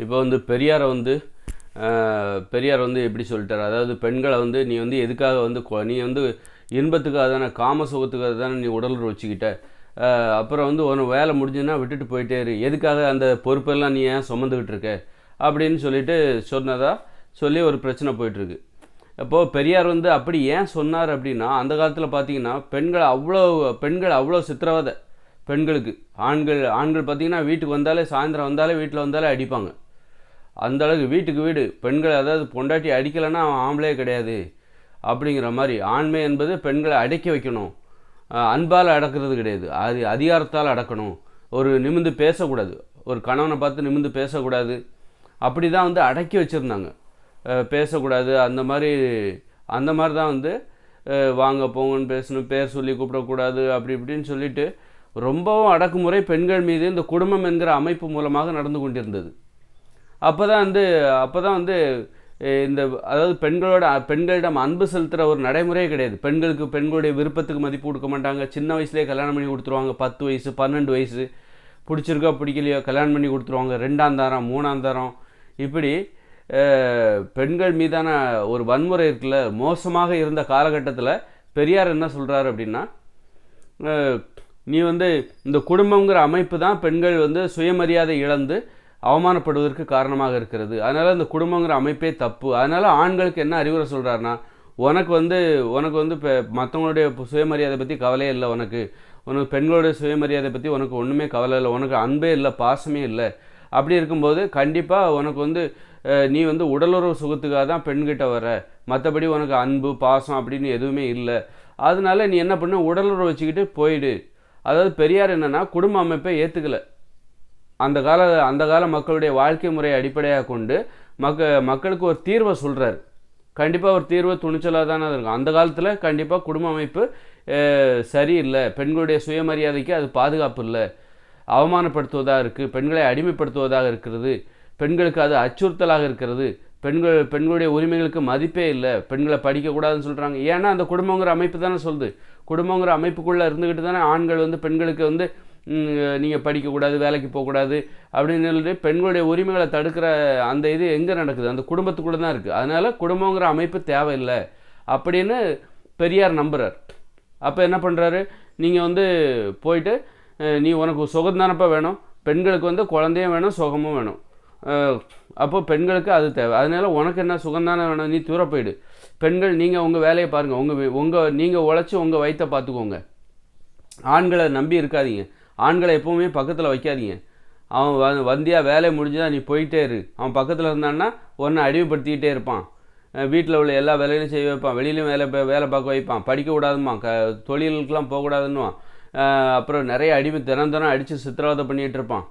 இப்போ வந்து பெரியாரை வந்து பெரியார் வந்து எப்படி சொல்லிட்டார்? அதாவது பெண்களை வந்து நீ வந்து எதுக்காக வந்து நீ வந்து இன்பத்துக்காக தானே காம சுகத்துக்காக தானே நீ உடல் வச்சுக்கிட்ட? அப்புறம் வந்து உன வேலை முடிஞ்சுன்னா விட்டுட்டு போயிட்டே இரு. எதுக்காக அந்த பொறுப்பெல்லாம் நீ ஏன் சுமந்துக்கிட்டு இருக்க? அப்படின்னு சொல்லிட்டு சொன்னதா சொல்லி ஒரு பிரச்சனை போயிட்டுருக்கு. அப்போது பெரியார் வந்து அப்படி ஏன் சொன்னார் அப்படின்னா அந்த காலத்தில் பார்த்தீங்கன்னா பெண்கள் அவ்வளோ பெண்கள் அவ்வளோ சித்திரவதை பெண்களுக்கு. ஆண்கள் ஆண்கள் பார்த்தீங்கன்னா வீட்டுக்கு வந்தாலே சாயந்தரம் வந்தாலே வீட்டில் வந்தாலே அடிப்பாங்க. அந்த அளவுக்கு வீட்டுக்கு வீடு பெண்களை அதாவது பொண்டாட்டி அடிக்கலைன்னா அவன் ஆம்பளே கிடையாது. அப்படிங்கிற மாதிரி ஆண்மை என்பது பெண்களை அடக்கி வைக்கணும். அன்பால் அடக்கிறது கிடையாது. அது அதிகாரத்தால் அடக்கணும். ஒரு நிமிந்து பேசக்கூடாது. ஒரு கணவனை பார்த்து நிமிந்து பேசக்கூடாது. அப்படி தான் வந்து அடக்கி வச்சுருந்தாங்க. பேசக்கூடாது. அந்த மாதிரி அந்த மாதிரி தான் வந்து வாங்க போங்கன்னு பேசணும். பேர் சொல்லி கூப்பிடக்கூடாது. அப்படி இப்படின்னு சொல்லிட்டு ரொம்பவும் அடக்குமுறை பெண்கள் மீது இந்த குடும்பம் என்கிற அமைப்பு மூலமாக நடந்து கொண்டிருந்தது. அப்போ தான் வந்து அப்போ தான் வந்து இந்த அதாவது பெண்களோட பெண்களிடம் அன்பு செலுத்துகிற ஒரு நடைமுறையே கிடையாது. பெண்களுக்கு பெண்களுடைய விருப்பத்துக்கு மதிப்பு கொடுக்க மாட்டாங்க. சின்ன வயசுலேயே கல்யாணம் பண்ணி கொடுத்துருவாங்க. பத்து வயசு பன்னெண்டு வயசு. பிடிச்சிருக்கோ பிடிக்கலையோ கல்யாணம் பண்ணி கொடுத்துருவாங்க. ரெண்டாம் தாரம் மூணாம் தாரம். இப்படி பெண்கள் மீதான ஒரு வன்முறை இருக்குல்ல மோசமாக இருந்த காலகட்டத்தில் பெரியார் என்ன சொல்கிறாரு அப்படின்னா நீ வந்து இந்த குடும்பங்கிற அமைப்பு தான் பெண்கள் வந்து சுயமரியாதை இழந்து அவமானப்படுவதற்கு காரணமாக இருக்கிறது. அதனால் அந்த குடும்பங்கிற அமைப்பே தப்பு. அதனால் ஆண்களுக்கு என்ன அறிவுரை சொல்கிறாருன்னா உனக்கு வந்து உனக்கு வந்து இப்போ மற்றவங்களுடைய சுயமரியாதை பற்றி கவலையே இல்லை உனக்கு. உனக்கு பெண்களுடைய சுயமரியாதை பற்றி உனக்கு ஒன்றுமே கவலை இல்லை. உனக்கு அன்பே இல்லை பாசமே இல்லை. அப்படி இருக்கும்போது கண்டிப்பாக உனக்கு வந்து நீ வந்து உடலுறவு சுகத்துக்காக தான் பெண்கிட்ட வர. மற்றபடி உனக்கு அன்பு பாசம் அப்படின்னு எதுவுமே இல்லை. அதனால நீ என்ன பண்ண? உடலுறவு வச்சுக்கிட்டு போயிடு. அதாவது பெரியார் என்னென்னா குடும்ப அமைப்பை ஏற்றுக்கல அந்த கால அந்த கால மக்களுடைய வாழ்க்கை முறையை அடிப்படையாக கொண்டு மக்க மக்களுக்கு ஒரு தீர்வை சொல்கிறார் கண்டிப்பாக ஒரு தீர்வு துணிச்சலாக தானே இருக்கும். அந்த காலத்தில் கண்டிப்பாக குடும்ப அமைப்பு சரியில்லை. பெண்களுடைய சுயமரியாதைக்கு அது பாதுகாப்பு இல்லை அவமானப்படுத்துவதாக இருக்குது பெண்களை அடிமைப்படுத்துவதாக இருக்கிறது. பெண்களுக்கு அது அச்சுறுத்தலாக இருக்கிறது. பெண்கள் பெண்களுடைய உரிமைகளுக்கு மதிப்பே இல்லை. பெண்களை படிக்கக்கூடாதுன்னு சொல்கிறாங்க ஏன்னா அந்த குடும்பங்கிற அமைப்பு தானே சொல்லுது. குடும்பங்கிற அமைப்புக்குள்ளே இருந்துக்கிட்டு தானே ஆண்கள் வந்து பெண்களுக்கு வந்து நீங்கள் படிக்கக்கூடாது வேலைக்கு போகக்கூடாது அப்படின்னு சொல்லிட்டு பெண்களுடைய உரிமைகளை தடுக்கிற அந்த இது எங்கே நடக்குது? அந்த குடும்பத்துக்குள்ளே தான் இருக்குது அதனால் குடும்பங்கிற அமைப்பு தேவையில்லை அப்படின்னு பெரியார் நம்புகிறார் அப்போ என்ன பண்ணுறாரு நீங்கள் வந்து போயிட்டு நீ உனக்கு சுகந்தானப்பா வேணும்? பெண்களுக்கு வந்து குழந்தையும் வேணும் சுகமும் வேணும். அப்போது பெண்களுக்கு அது தேவை. அதனால் உனக்கு என்ன சுகந்தானம் வேணும்? நீ தூர போயிடு. பெண்கள் நீங்கள் உங்கள் வேலையை பாருங்கள் உங்கள் உங்கள் நீங்கள் உழைச்சி உங்கள் வயிற்றை பார்த்துக்கோங்க. ஆண்களை நம்பி இருக்காதீங்க. ஆண்களை எப்பவுமே பக்கத்தில் வைக்காதீங்க. அவன் வ வந்தியா வேலை முடிஞ்சதா நீ போயிட்டே இரு. அவன் பக்கத்தில் இருந்தான்னா ஒன்றை அடிமைப்படுத்திக்கிட்டே இருப்பான். வீட்டில் உள்ள எல்லா வேலையிலும் செய்ய வைப்பான். வெளியிலும் வேலை வேலை பார்க்க வைப்பான். படிக்க கூடாதுமா க தொழிலுக்கெலாம் போகக்கூடாதுன்னுவான் அப்புறம் நிறைய அடிமை தினம் தினம் அடித்து சித்திரவதை பண்ணிகிட்டு இருப்பான்.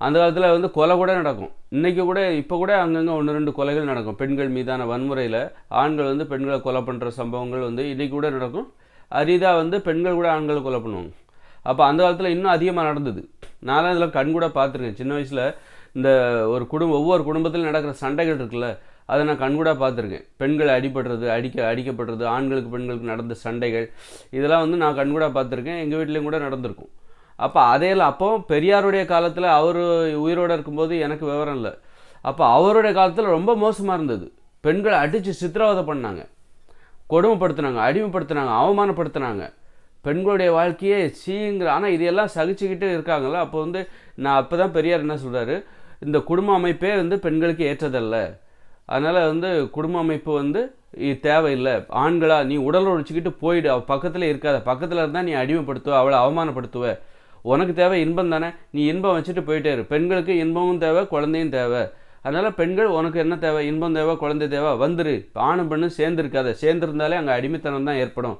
அந்த காலத்தில் வந்து கொலை கூட நடக்கும். இன்றைக்கி கூட இப்போ கூட அங்கங்கே ஒன்று ரெண்டு கொலைகள் நடக்கும். பெண்கள் மீதான வன்முறையில் ஆண்கள் வந்து பெண்களை கொலை பண்ணுற சம்பவங்கள் வந்து இன்றைக்கி கூட நடக்கும். அரிதாக வந்து பெண்கள் கூட ஆண்களை கொலை பண்ணுவாங்க. அப்போ அந்த காலத்தில் இன்னும் அதிகமாக நடந்தது. நான்லாம் இதில் கண் கூட பார்த்துருக்கேன். சின்ன வயசில் இந்த ஒரு குடும்பம் ஒவ்வொரு குடும்பத்திலும் நடக்கிற சண்டைகள் இருக்குல்ல அதை நான் கண்கூட பார்த்துருக்கேன். பெண்கள் அடிபடுறது அடிக்க அடிக்கப்படுறது ஆண்களுக்கு பெண்களுக்கு நடந்த சண்டைகள் இதெல்லாம் வந்து நான் கண்கூட பார்த்துருக்கேன். எங்கள் வீட்லேயும் கூட நடந்திருக்கும். அப்போ அதையெல்லாம் அப்போ பெரியாருடைய காலத்தில் அவர் உயிரோடு இருக்கும்போது எனக்கு விவரம் இல்லை. அப்போ அவருடைய காலத்தில் ரொம்ப மோசமாக இருந்தது. பெண்களை அடித்து சித்திரவதை பண்ணாங்க. கொடுமைப்படுத்துனாங்க அடிமைப்படுத்துனாங்க அவமானப்படுத்தினாங்க. பெண்களுடைய வாழ்க்கையே சீங்கிற ஆனால் இதையெல்லாம் சகிச்சுக்கிட்டு இருக்காங்களா அப்போ வந்து நான் அப்போ தான் பெரியார் என்ன சொல்கிறாரு இந்த குடும்ப அமைப்பே வந்து பெண்களுக்கு ஏற்றதல்ல. அதனால் வந்து குடும்ப அமைப்பு வந்து தேவையில்லை. ஆண்களா நீ உடல் உழைச்சிக்கிட்டு போயிடு. அவள் பக்கத்தில் இருக்காத. பக்கத்தில் இருந்தால் நீ அடிமைப்படுத்துவ அவளை அவமானப்படுத்துவ. உனக்கு தேவை இன்பம் தானே. நீ இன்பம் வச்சுட்டு போயிட்டே இரு. பெண்களுக்கு இன்பமும் தேவை குழந்தையும் தேவை. அதனால் பெண்கள் உனக்கு என்ன தேவை? இன்பம் தேவை குழந்தை தேவை வந்துரு. ஆணும் பெண்ணும் சேர்ந்துருக்காத. சேர்ந்துருந்தாலே அங்கே அடிமைத்தனம் தான் ஏற்படும்.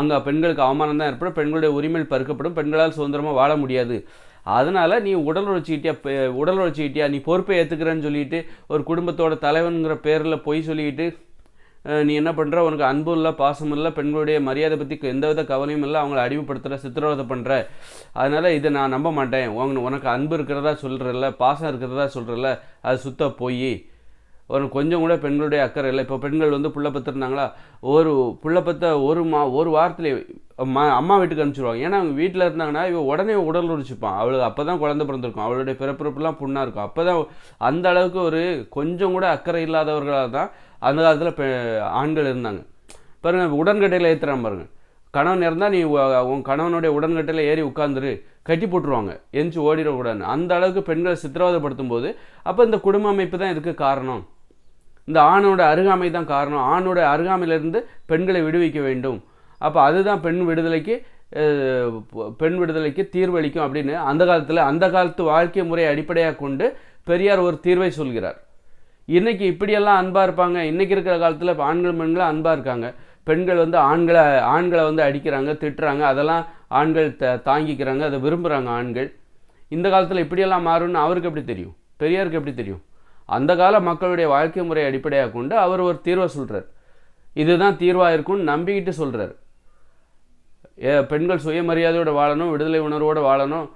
அங்கே பெண்களுக்கு அவமானம் தான் ஏற்படும். பெண்களுடைய உரிமைகள் பறுக்கப்படும். பெண்களால் சுதந்திரமாக வாழ முடியாது. அதனால் நீ உடல் உழைச்சிக்கிட்டியா உடல் உழைச்சிக்கிட்டியா நீ பொறுப்பை ஏற்றுக்கிறேன்னு சொல்லிட்டு ஒரு குடும்பத்தோட தலைவனுங்கிற பேரில் பொய் சொல்லிக்கிட்டு நீ என்ன பண்ணுற உனக்கு அன்பு இல்லை பாசம் இல்லை பெண்களுடைய மரியாதை பற்றி எந்தவித கவலையும் இல்லை அவங்கள அடிமைப்படுத்துகிற சித்திரவதை பண்ணுற அதனால் இதை நான் நம்ப மாட்டேன். உங்க உனக்கு அன்பு இருக்கிறதா சொல்கிறல்ல பாசம் இருக்கிறதா சொல்கிறல்ல அது சுத்த போய். ஒரு கொஞ்சம் கூட பெண்களுடைய அக்கறை இல்லை. இப்போ பெண்கள் வந்து புள்ள பத்திருந்தாங்களா? ஒரு புள்ள பத்த ஒரு மா ஒரு வாரத்தில் அம்மா அம்மா வீட்டுக்கு அனுப்பிச்சிடுவாங்க ஏன்னா அவங்க வீட்டில் இருந்தாங்கன்னா இவ உடனே உடல் உரிச்சுப்பான் அவளுக்கு அப்போ தான் குழந்தை பிறந்திருக்கும். அவளுடைய பிறப்பிறப்புலாம் புண்ணாக இருக்கும். அப்போ தான் அந்த அளவுக்கு ஒரு கொஞ்சம் கூட அக்கறை இல்லாதவர்களாக தான் அந்த காலத்தில் பெ ஆண்கள் இருந்தாங்க. பாருங்கள் உடன்கட்டையில் ஏற்றுறான் பாருங்கள் கணவன் இருந்தால் நீ உன் கணவனுடைய உடன்கட்டையில் ஏறி உட்காந்துரு கட்டி போட்டுருவாங்க. எந்திச்சு ஓடிடக்கூடாதுன்னு அந்த அளவுக்கு பெண்களை சித்திரவதைப்படுத்தும் போது அப்போ இந்த குடும்ப அமைப்பு தான் இதுக்கு காரணம். இந்த ஆணோட அருகாமை தான் காரணம். ஆணோட அருகாமையிலிருந்து பெண்களை விடுவிக்க வேண்டும். அப்போ அதுதான் பெண் விடுதலைக்கு பெண் விடுதலைக்கு தீர்வளிக்கும் அப்படின்னு அந்த காலத்தில் அந்த காலத்து வாழ்க்கை முறையை அடிப்படையாக கொண்டு பெரியார் ஒரு தீர்வை சொல்கிறார். இன்றைக்கி இப்படியெல்லாம் அன்பாக இருப்பாங்க. இன்றைக்கி இருக்கிற காலத்தில் இப்போ ஆண்கள் பெண்களும் அன்பாக இருக்காங்க. பெண்கள் வந்து ஆண்களை ஆண்களை வந்து அடிக்கிறாங்க திட்டுறாங்க அதெல்லாம் ஆண்கள் த தாங்கிக்கிறாங்க அதை விரும்புகிறாங்க ஆண்கள். இந்த காலத்தில் இப்படியெல்லாம் மாறும்னு அவருக்கு எப்படி தெரியும்? பெரியாருக்கு எப்படி தெரியும்? அந்த கால மக்களுடைய வாழ்க்கை முறையை அடிப்படையாக கொண்டு அவர் ஒரு தீர்வை சொல்கிறார் இதுதான் தீர்வாக இருக்கும்னு நம்பிக்கிட்டு சொல்கிறார் ஏ பெண்கள் சுயமரியாதையோட வாழணும் விடுதலை உணர்வோடு வாழணும்.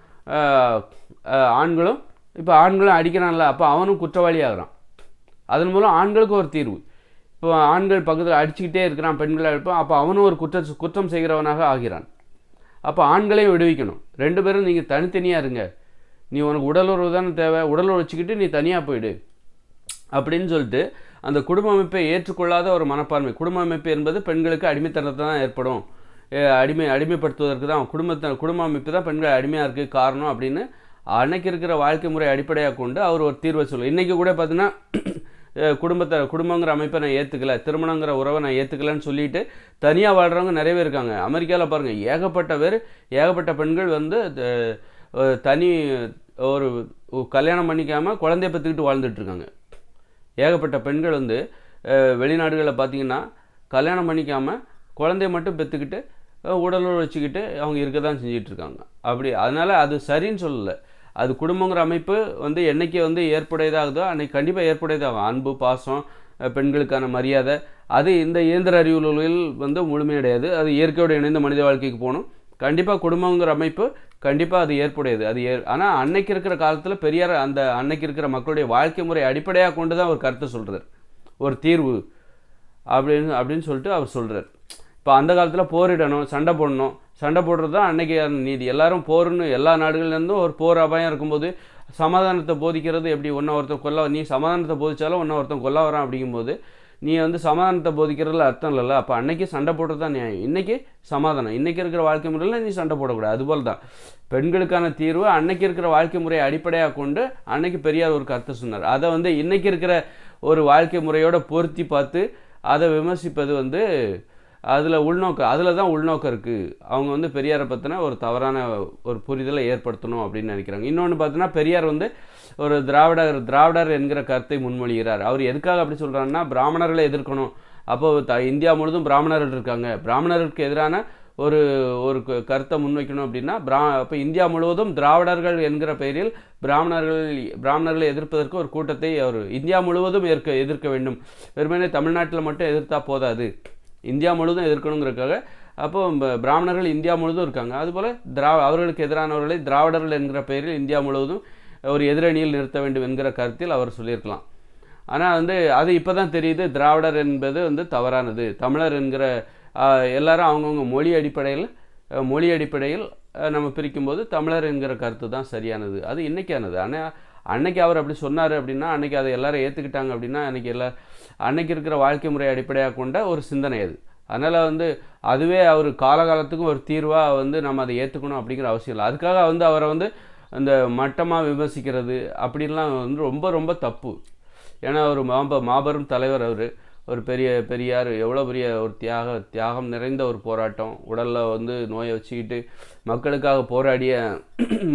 ஆண்களும் இப்போ ஆண்களும் அடிக்கிறான்ல அப்போ அவனும் குற்றவாளி ஆகிறான் அதன் மூலம் ஆண்களுக்கு ஒரு தீர்வு. இப்போ ஆண்கள் பக்கத்தில் அடிச்சுக்கிட்டே இருக்கிறான் பெண்களை அடிப்பான் அப்போ அவனும் ஒரு குற்ற குற்றம் செய்கிறவனாக ஆகிறான். அப்போ ஆண்களையும் விடுவிக்கணும். ரெண்டு பேரும் நீங்கள் தனித்தனியாக இருங்க. நீ உனக்கு உடலுறவு தானே தேவை. உடலுறவு வச்சுக்கிட்டு நீ தனியாக போயிடு. அப்படின்னு சொல்லிட்டு அந்த குடும்ப அமைப்பை ஏற்றுக்கொள்ளாத ஒரு மனப்பான்மை. குடும்ப அமைப்பு என்பது பெண்களுக்கு அடிமைத்தனத்தை தான் ஏற்படும். அடிமை அடிமைப்படுத்துவதற்கு தான். குடும்பத்தை குடும்ப அமைப்பு தான் பெண்கள் அடிமையாக இருக்குது காரணம் அப்படின்னு அன்னைக்கு இருக்கிற வாழ்க்கை முறை அடிப்படையாக கொண்டு அவர் ஒரு தீர்வை சொல்லும் இன்றைக்கி கூட பார்த்தீங்கன்னா குடும்பத்தை குடும்பங்கிற அமைப்பை நான் ஏற்றுக்கல திருமணங்கிற உறவை நான் ஏற்றுக்கலன்னு சொல்லிட்டு தனியாக வாழ்கிறவங்க நிறைய பேர் இருக்காங்க. அமெரிக்காவில் பாருங்கள் ஏகப்பட்ட பேர் ஏகப்பட்ட பெண்கள் வந்து தனி ஒரு கல்யாணம் பண்ணிக்காமல் குழந்தைய பெற்றுக்கிட்டு வாழ்ந்துட்டு இருக்காங்க. ஏகப்பட்ட பெண்கள் வந்து வெளிநாடுகளில் பார்த்தீங்கன்னா கல்யாணம் பண்ணிக்காமல் குழந்தைய மட்டும் பெற்றுக்கிட்டு உடலுறவு வச்சுக்கிட்டு அவங்க இருக்க தான் செஞ்சிகிட்ருக்காங்க அப்படி அதனால் அது சரின்னு சொல்லலை. அது குடும்பங்கிற அமைப்பு வந்து என்றைக்கு வந்து ஏற்புடையதாகுதோ அன்னைக்கு கண்டிப்பாக ஏற்புடையதாகும். அன்பு பாசம் பெண்களுக்கான மரியாதை. அது இந்த இயந்திர அறிவுலில் வந்து முழுமையடையாது அது இயற்கையோடு இணைந்த மனித வாழ்க்கைக்கு போகணும். கண்டிப்பாக குடும்பங்கிற அமைப்பு கண்டிப்பாக அது ஏற்புடையது. அது ஏ ஆனால் அன்னைக்கு இருக்கிற காலத்தில் பெரியார் அந்த அன்னைக்கு இருக்கிற மக்களுடைய வாழ்க்கை முறை அடிப்படையாக கொண்டு தான் ஒரு கருத்தை சொல்கிறார் ஒரு தீர்வு அப்படின்னு அப்படின்னு சொல்லிட்டு அவர் சொல்கிறார் இப்போ அந்த காலத்தில் போரிடணும் சண்டை போடணும் சண்டை போடுறது தான் அன்னைக்கு நீதி. எல்லாரும் போர்னு எல்லா நாடுகள்லேருந்தும் ஒரு போர் அபாயம் இருக்கும்போது சமாதானத்தை போதிக்கிறது எப்படி? ஒன்றா ஒருத்தன் கொல்ல நீ சமாதானத்தை போதிச்சாலும் ஒன்றா ஒருத்தன் கொல்ல வரான் அப்படிங்கும்போது நீ வந்து சமாதானத்தை போதிக்கிறதுல அர்த்தம் இல்லைல்ல. அப்போ அன்னைக்கு சண்டை போடுறது தான் நியாயம். இன்றைக்கி சமாதானம். இன்னைக்கு இருக்கிற வாழ்க்கை முறையில் நீ சண்டை போடக்கூடாது. அதுபோல் தான் பெண்களுக்கான தீர்வு அன்னைக்கு இருக்கிற வாழ்க்கை முறையை அடிப்படையாக கொண்டு அன்னைக்கு பெரியார் ஒரு கருத்தை சொன்னார். அதை வந்து இன்றைக்கி இருக்கிற ஒரு வாழ்க்கை முறையோட பொருத்தி பார்த்து அதை விமர்சிப்பது வந்து அதில் உள்நோக்கம் அதில் தான் உள்நோக்கம் இருக்குது அவங்க வந்து பெரியாரை பற்றின ஒரு தவறான ஒரு புரிதலை ஏற்படுத்தணும் அப்படின்னு நினைக்கிறாங்க. இன்னொன்று பார்த்தீங்கன்னா பெரியார் வந்து ஒரு திராவிடர் திராவிடர் என்கிற கருத்தை முன்மொழிகிறார். அவர் எதுக்காக அப்படி சொல்கிறாருன்னா பிராமணர்களை எதிர்க்கணும். அப்போ த இந்தியா முழுதும் பிராமணர்கள் இருக்காங்க. பிராமணர்களுக்கு எதிரான ஒரு ஒரு க- கருத்தை முன்வைக்கணும் அப்படின்னா பிரா அப்போ இந்தியா முழுவதும் திராவிடர்கள் என்கிற பெயரில் பிராமணர்கள் பிராமணர்களை எதிர்ப்பதற்கு ஒரு கூட்டத்தை அவர் இந்தியா முழுவதும் எதிர்க்க எதிர்க்க வேண்டும். வெறுமனே தமிழ்நாட்டில் மட்டும் எதிர்த்தா போதாது. இந்தியா முழுவதும் எதிர்க்கணுங்கிறக்காக அப்போ பிராமணர்கள் இந்தியா முழுவதும் இருக்காங்க. அதுபோல் திரா அவர்களுக்கு எதிரானவர்களை திராவிடர்கள் என்கிற பெயரில் இந்தியா முழுவதும் ஒரு எதிரணியில் நிறுத்த வேண்டும் என்கிற கருத்தில் அவர் சொல்லியிருக்கலாம். ஆனால் வந்து அது இப்போ தான் தெரியுது திராவிடர் என்பது வந்து தவறானது. தமிழர் என்கிற எல்லாரும் அவங்கவுங்க மொழி அடிப்படையில் மொழி அடிப்படையில் நம்ம பிரிக்கும்போது தமிழர் என்கிற கருத்து தான் சரியானது. அது இன்றைக்கானது ஆனால் அன்னைக்கு அவர் அப்படி சொன்னார் அப்படின்னா அன்றைக்கி அதை எல்லோரும் ஏற்றுக்கிட்டாங்க அப்படின்னா அன்றைக்கி எல்லா அன்னைக்கு இருக்கிற வாழ்க்கை முறை அடிப்படையாக கொண்ட ஒரு சிந்தனை அது. அதனால் வந்து அதுவே அவர் காலகாலத்துக்கும் ஒரு தீர்வாக வந்து நம்ம அதை ஏற்றுக்கணும் அப்படிங்கிற அவசியம் இல்லை. அதுக்காக வந்து அவரை வந்து அந்த மட்டமாக விமர்சிக்கிறது அப்படின்லாம் வந்து ரொம்ப ரொம்ப தப்பு. ஏன்னா அவர் மாப மாபெரும் தலைவர் அவர் ஒரு பெரிய பெரியார் எவ்வளோ பெரிய ஒரு தியாக தியாகம் நிறைந்த ஒரு போராட்டம் உடலில் வந்து நோயை வச்சுக்கிட்டு மக்களுக்காக போராடிய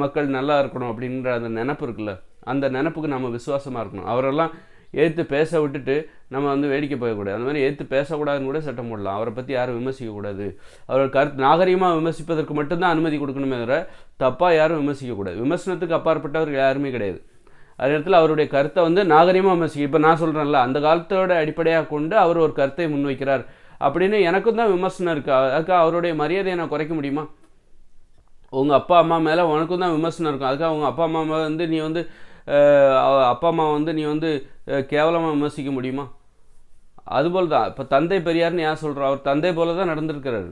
மக்கள் நல்லா இருக்கணும் அப்படின்ற அந்த நினப்பு இருக்குல்ல அந்த நினப்புக்கு நம்ம விசுவாசமாக இருக்கணும். அவரெல்லாம் ஏற்று பேச விட்டுட்டு நம்ம வந்து வேடிக்கை போகக்கூடாது அந்த மாதிரி ஏற்று பேசக்கூடாதுன்னு கூட சட்டம் போடலாம். அவரை பற்றி யாரும் விமர்சிக்கக்கூடாது. அவர் கருத்து நாகரிகமாக விமர்சிப்பதற்கு மட்டும்தான் அனுமதி கொடுக்கணுமே தவிர தப்பாக யாரும் விமர்சிக்கக்கூடாது. விமர்சனத்துக்கு அப்பாற்பட்டவர் யாருமே கிடையாது. அதே இடத்துல அவருடைய கருத்தை வந்து நாகரிகமாக விமர்சிக்க இப்போ நான் சொல்கிறேன்ல அந்த காலத்தோட அடிப்படையாக கொண்டு அவர் ஒரு கருத்தை முன்வைக்கிறார் அப்படின்னு எனக்கும் தான் விமர்சனம் இருக்குது அதுக்காக அவருடைய மரியாதையை நான் குறைக்க முடியுமா? உங்கள் அப்பா அம்மா மேலே உனக்கும் தான் விமர்சனம் இருக்கும். அதுக்காக உங்கள் அப்பா அம்மா மேலே வந்து நீ வந்து அப்பா அம்மா வந்து நீ வந்து கேவலமாக விமர்சிக்க முடியுமா? அதுபோல் தான் இப்போ தந்தை பெரியார்னு யார் சொல்கிறோம் அவர் தந்தை போல தான் நடந்திருக்கிறார்.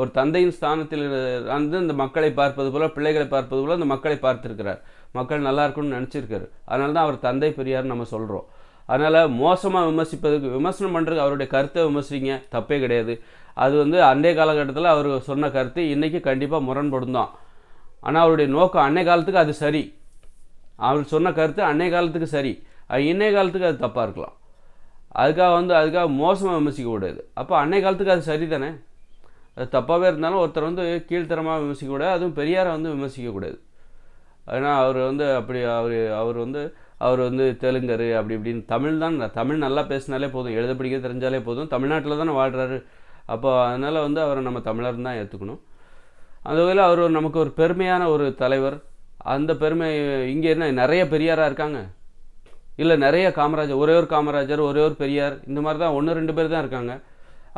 ஒரு தந்தையின் ஸ்தானத்தில் வந்து இந்த மக்களை பார்ப்பது போல் பிள்ளைகளை பார்ப்பது போல் அந்த மக்களை பார்த்துருக்கிறார். மக்கள் நல்லா இருக்கணும்னு நினச்சிருக்காரு. அதனால தான் அவர் தந்தை பெரியார்னு நம்ம சொல்கிறோம் அதனால் மோசமாக விமர்சிப்பதுக்கு விமர்சனம் பண்ணுறதுக்கு அவருடைய கருத்தை விமர்சிங்க. தப்பே கிடையாது. அது வந்து அன்றைய காலகட்டத்தில் அவர் சொன்ன கருத்து இன்றைக்கி கண்டிப்பாக முரண்படும் தான். ஆனால் அவருடைய நோக்கம் அன்னை காலத்துக்கு அது சரி. அவர் சொன்ன கருத்து அன்னைய காலத்துக்கு சரி. இன்னைய காலத்துக்கு அது தப்பாக இருக்கலாம். அதுக்காக வந்து அதுக்காக மோசமாக விமர்சிக்க கூடாது அப்போ அன்னைய காலத்துக்கு அது சரி தானே அது தப்பாகவே இருந்தாலும் ஒருத்தர் வந்து கீழ்த்தரமாக விமர்சிக்கக்கூடாது அதுவும் பெரியாரை வந்து விமர்சிக்கக்கூடாது. ஏன்னா அவர் வந்து அப்படி அவர் அவர் வந்து அவர் வந்து தெலுங்கர் அப்படி இப்படின்னு தமிழ் தான் தமிழ் நல்லா பேசினாலே போதும் எழுத படிக்க தெரிஞ்சாலே போதும் தமிழ்நாட்டில் தானே வாழ்கிறாரு அப்போ அதனால் வந்து அவரை நம்ம தமிழர்னு தான் ஏற்றுக்கணும் அந்த வகையில் அவர் ஒரு நமக்கு ஒரு பெருமையான ஒரு தலைவர். அந்த பெருமை இங்கே என்ன நிறைய பெரியாராக இருக்காங்க? இல்லை நிறைய காமராஜர் ஒரே ஒரு காமராஜர் ஒரே ஒரு பெரியார் இந்த மாதிரி தான் ஒன்று ரெண்டு பேர் தான் இருக்காங்க.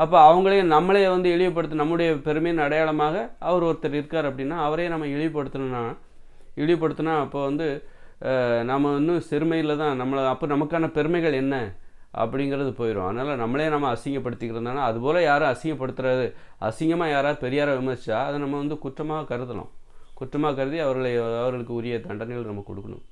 அப்போ அவங்களையும் நம்மளே வந்து இழிவுபடுத்த நம்முடைய பெருமையின் அடையாளமாக அவர் ஒருத்தர் இருக்கார் அப்படின்னா அவரையே நம்ம இழிவுபடுத்தணும்னா இழிவுபடுத்தினா அப்போ வந்து நம்ம இன்னும் சிறுமையில் தான் நம்மளை அப்போ நமக்கான பெருமைகள் என்ன அப்படிங்கிறது போயிடும் அதனால் நம்மளே நம்ம அசிங்கப்படுத்திக்கிறதுனால அதுபோல் யாரும் அசிங்கப்படுத்துறது அசிங்கமாக யாராவது பெரியாரை விமர்சிச்சா அதை நம்ம வந்து குற்றமாக கருதலாம். குற்றமாக கருதி அவர்களை அவர்களுக்கு உரிய தண்டனைகள் நம்ம கொடுக்கணும்.